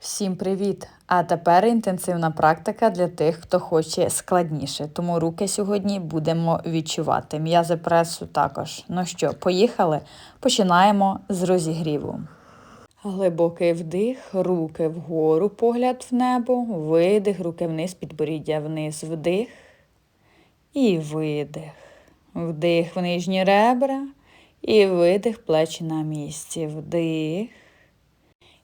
Всім привіт! А тепер інтенсивна практика для тих, хто хоче складніше. Тому руки сьогодні будемо відчувати. М'язи пресу також. Ну що, поїхали? Починаємо з розігріву. Глибокий вдих, руки вгору, погляд в небо, видих, руки вниз, підборіддя вниз, вдих і видих. Вдих в нижні ребра і видих плечі на місці. Вдих.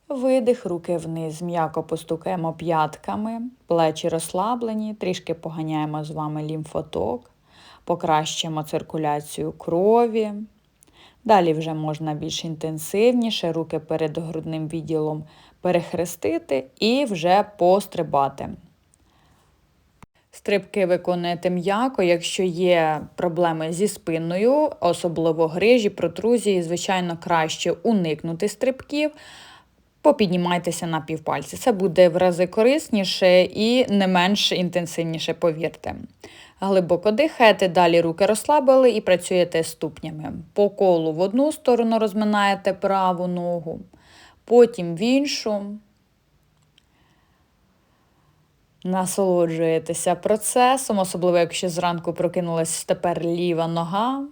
Видих, руки вниз, м'яко постукаємо п'ятками, плечі розслаблені, трішки поганяємо з вами лімфоток, покращуємо циркуляцію крові. Далі вже можна більш інтенсивніше, руки перед грудним відділом перехрестити і вже пострибати. Стрибки виконуєте м'яко, якщо є проблеми зі спиною, особливо грижі, протрузії, звичайно, краще уникнути стрибків. Попіднімайтеся на півпальці. Це буде в рази корисніше і не менш інтенсивніше, повірте. Глибоко дихаєте, далі руки розслабили і працюєте ступнями. По колу в одну сторону розминаєте праву ногу, потім в іншу. Насолоджуєтеся процесом, особливо, якщо зранку прокинулась тепер ліва нога.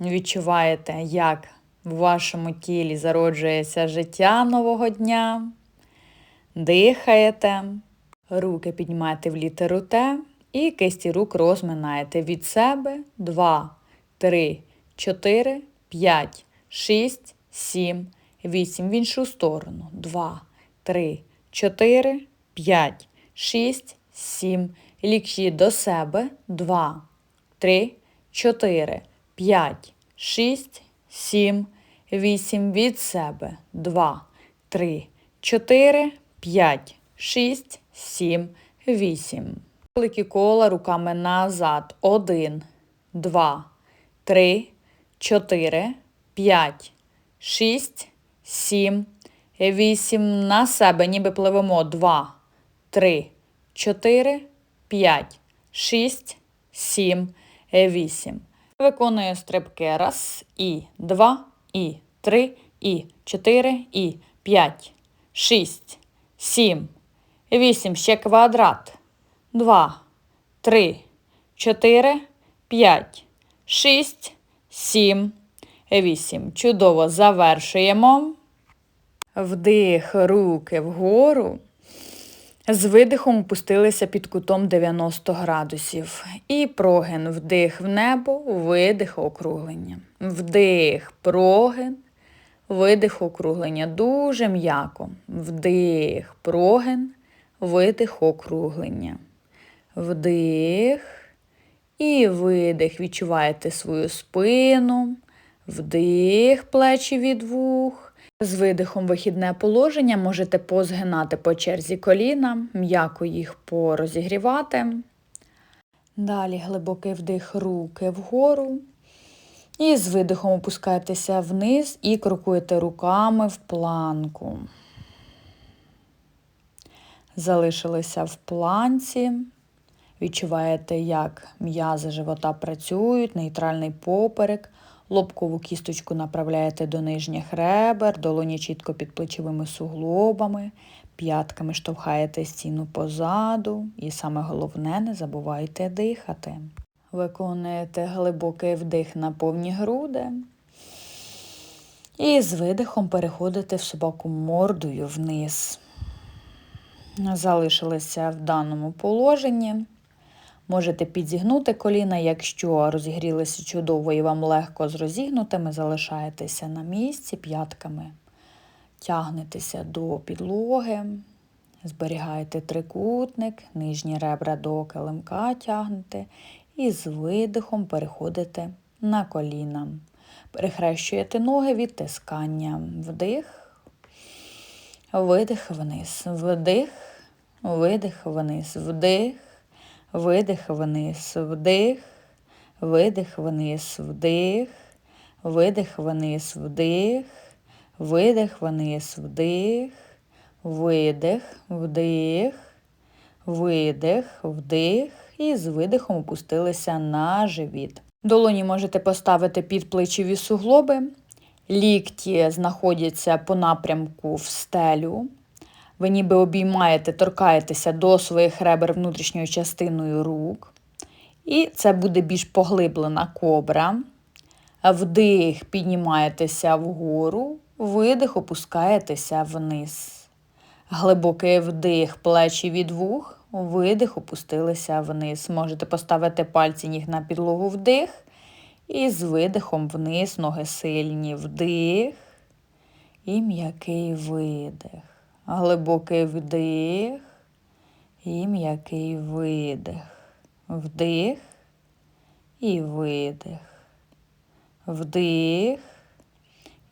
Відчуваєте, як в вашому тілі зароджується життя нового дня. Дихаєте, руки піднімаєте в літеру Т і кисті рук розминаєте від себе 2, 3, 4, 5, 6, 7, 8. В іншу сторону. 2, 3, 4, 5, 6, 7. Лікші до себе. 2, 3, 4, 5, 6, 7, 8 від себе. 2, 3, 4, 5, 6, 7, 8. Великі кола руками назад. 1, 2, 3, 4, 5, 6, 7, 8. На себе ніби пливемо. 2, 3, 4, 5, 6, 7, 8. Виконую стрибки. Раз, і, два, і, три, і, чотири, і, п'ять, шість, сім, вісім. Ще квадрат. Два, три, чотири, п'ять, шість, сім, вісім. Чудово завершуємо. Вдих, руки вгору. З видихом опустилися під кутом 90 градусів. І прогин вдих в небо, видих округлення. Вдих, прогин, видих округлення. Дуже м'яко. Вдих, прогин, видих округлення. Вдих і видих. Відчуваєте свою спину, вдих, плечі від вух. З видихом вихідне положення можете позгинати по черзі коліна, м'яко їх порозігрівати. Далі глибокий вдих руки вгору. І з видихом опускаєтеся вниз і крокуєте руками в планку. Залишилися в планці. Відчуваєте, як м'язи живота працюють, нейтральний поперек. Лобкову кісточку направляєте до нижніх ребер, долоні чітко під плечовими суглобами, п'ятками штовхаєте стіну позаду і саме головне, не забувайте дихати. Виконуєте глибокий вдих на повні груди. І з видихом переходите в собаку мордою вниз. Залишилися в даному положенні. Можете підзігнути коліна, якщо розігрілися чудово і вам легко з розігнутими, залишаєтеся на місці п'ятками, тягнетеся до підлоги, зберігаєте трикутник, нижні ребра до килимка тягнете і з видихом переходите на коліна. Перехрещуєте ноги від тискання. Вдих, видих вниз, вдих, видих вниз, вдих видих вниз, вдих, видих вниз, вдих, видих вниз, вдих, видих вниз, вдих, видих, вдих, видих, вдих і з видихом опустилися на живіт. Долоні можете поставити під плечові суглоби, Лікті знаходяться по напрямку в стелю. Ви ніби обіймаєте, торкаєтеся до своїх ребер внутрішньою частиною рук. І це буде більш поглиблена кобра. Вдих, піднімаєтеся вгору, видих, опускаєтеся вниз. Глибокий вдих, плечі від вух, видих, опустилися вниз. Можете поставити пальці ніг на підлогу вдих. І з видихом вниз, ноги сильні, вдих і м'який видих. Глибокий вдих і м'який видих. Вдих і видих. Вдих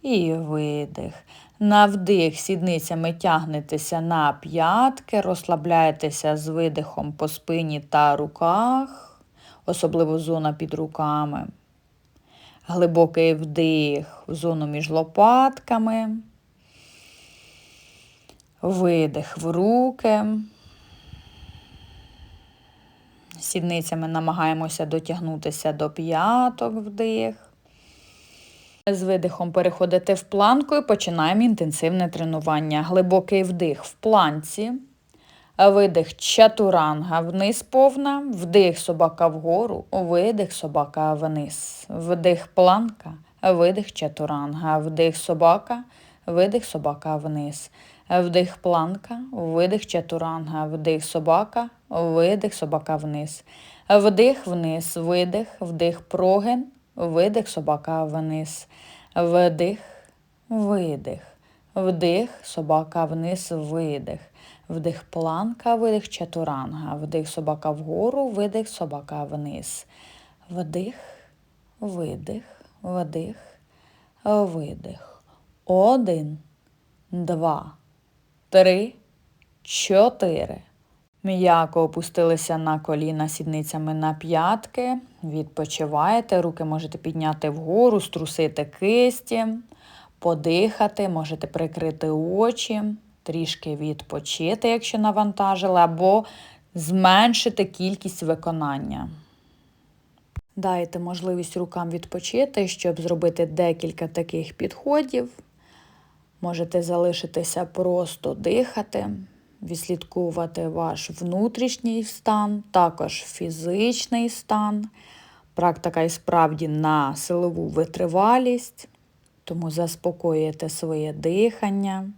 і видих. На вдих сідницями тягнетеся на п'ятки, розслабляєтеся з видихом по спині та руках, особливо зона під руками. Глибокий вдих в зону між лопатками. Видих в руки. Сідницями намагаємося дотягнутися до п'яток вдих. З видихом переходите в планку і починаємо інтенсивне тренування. Глибокий вдих в планці. Видих чатуранга вниз повна, вдих собака вгору, видих собака вниз. Вдих планка, видих чатуранга, вдих собака, видих собака вниз. Вдих планка, видих чатуранга, вдих собака, видих собака вниз. Вдих вниз, видих, вдих прогин, видих собака вниз. Вдих, видих, вдих, собака вниз, видих. Вдих планка, видих чатуранга, вдих собака вгору, видих собака вниз. Вдих, видих, вдих, видих. Один, два, три, чотири. М'яко опустилися на коліна сідницями на п'ятки. Відпочиваєте. Руки можете підняти вгору, струсити кисті, подихати, можете прикрити очі трішки відпочити, якщо навантажили, або зменшити кількість виконання. Дайте можливість рукам відпочити, щоб зробити декілька таких підходів. Можете залишитися просто дихати, відслідковувати ваш внутрішній стан, також фізичний стан. Практика і справді на силову витривалість, тому заспокоюєте своє дихання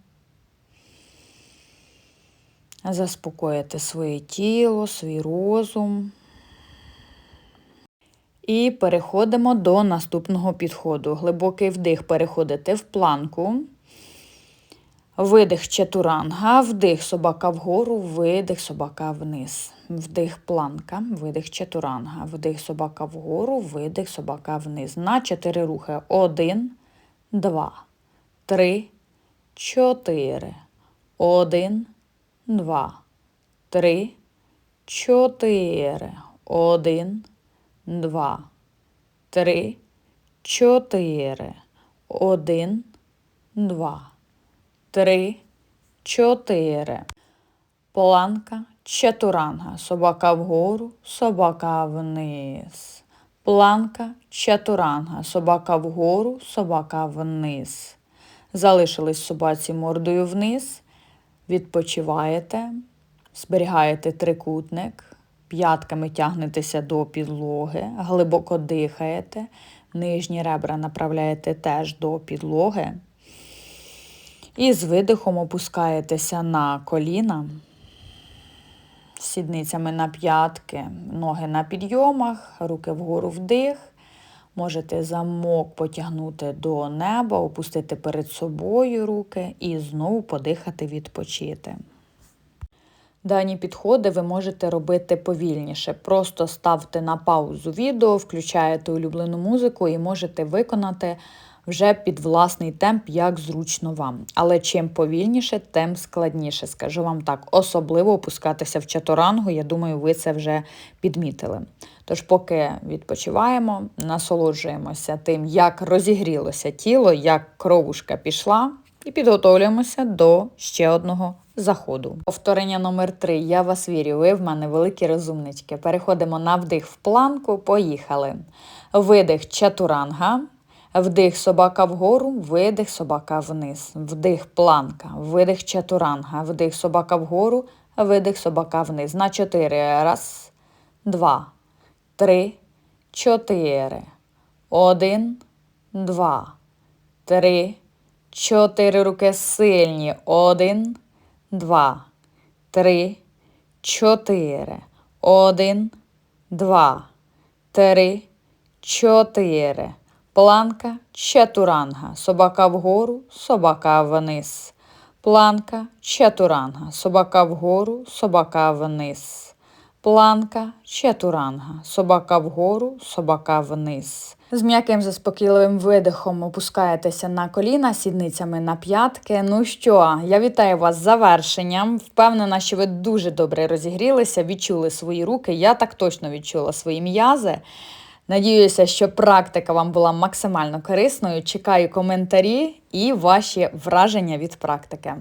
заспокоїти своє тіло, свій розум. І переходимо до наступного підходу. Глибокий вдих переходите в планку. Видих чатуранга, вдих собака вгору, видих собака вниз. Вдих планка, видих чатуранга, вдих собака вгору, видих собака вниз. На чотири рухи. Один, два, три, чотири. Один, два, три, чотири. Один, два, три, чотири. Один, два, три, чотири. Планка чатуранга. Собака вгору, собака вниз. Планка чатуранга. Собака вгору, собака вниз. Залишились собаці мордою вниз. Відпочиваєте, зберігаєте трикутник, п'ятками тягнетеся до підлоги, глибоко дихаєте, нижні ребра направляєте теж до підлоги. І з видихом опускаєтеся на коліна, сідницями на п'ятки, ноги на підйомах, руки вгору вдих. Можете замок потягнути до неба, опустити перед собою руки і знову подихати, відпочити. Дані підходи ви можете робити повільніше. Просто ставте на паузу відео, включаєте улюблену музику і можете виконати вже під власний темп, як зручно вам. Але чим повільніше, тим складніше, скажу вам так. Особливо опускатися в чаторангу, я думаю, ви це вже підмітили. Тож, поки відпочиваємо, насолоджуємося тим, як розігрілося тіло, як кровушка пішла, і підготовлюємося до ще одного заходу. Повторення номер 3 Я вас вірю, ви в мене великі розумнички. Переходимо на вдих в планку, поїхали. Видих чатуранга. Вдих собака вгору, видих собака вниз. Вдих планка, видих чатуранга, вдих собака вгору, видих собака вниз. На чотири. Раз, два, три, чотири. Один, два, три, чотири. Руки сильні. Один, два, три, чотири. Один, два, три, чотири. Планка, чатуранга. Собака вгору, собака вниз. Планка, чатуранга. Собака вгору, собака вниз. Планка, чатуранга. Собака вгору, собака вниз. З м'яким заспокійливим видихом опускаєтеся на коліна, сідницями на п'ятки. Ну що, я вітаю вас з завершенням. Впевнена, що ви дуже добре розігрілися, відчули свої руки. Я так точно відчула свої м'язи. Надіюся, що практика вам була максимально корисною. Чекаю коментарі і ваші враження від практики.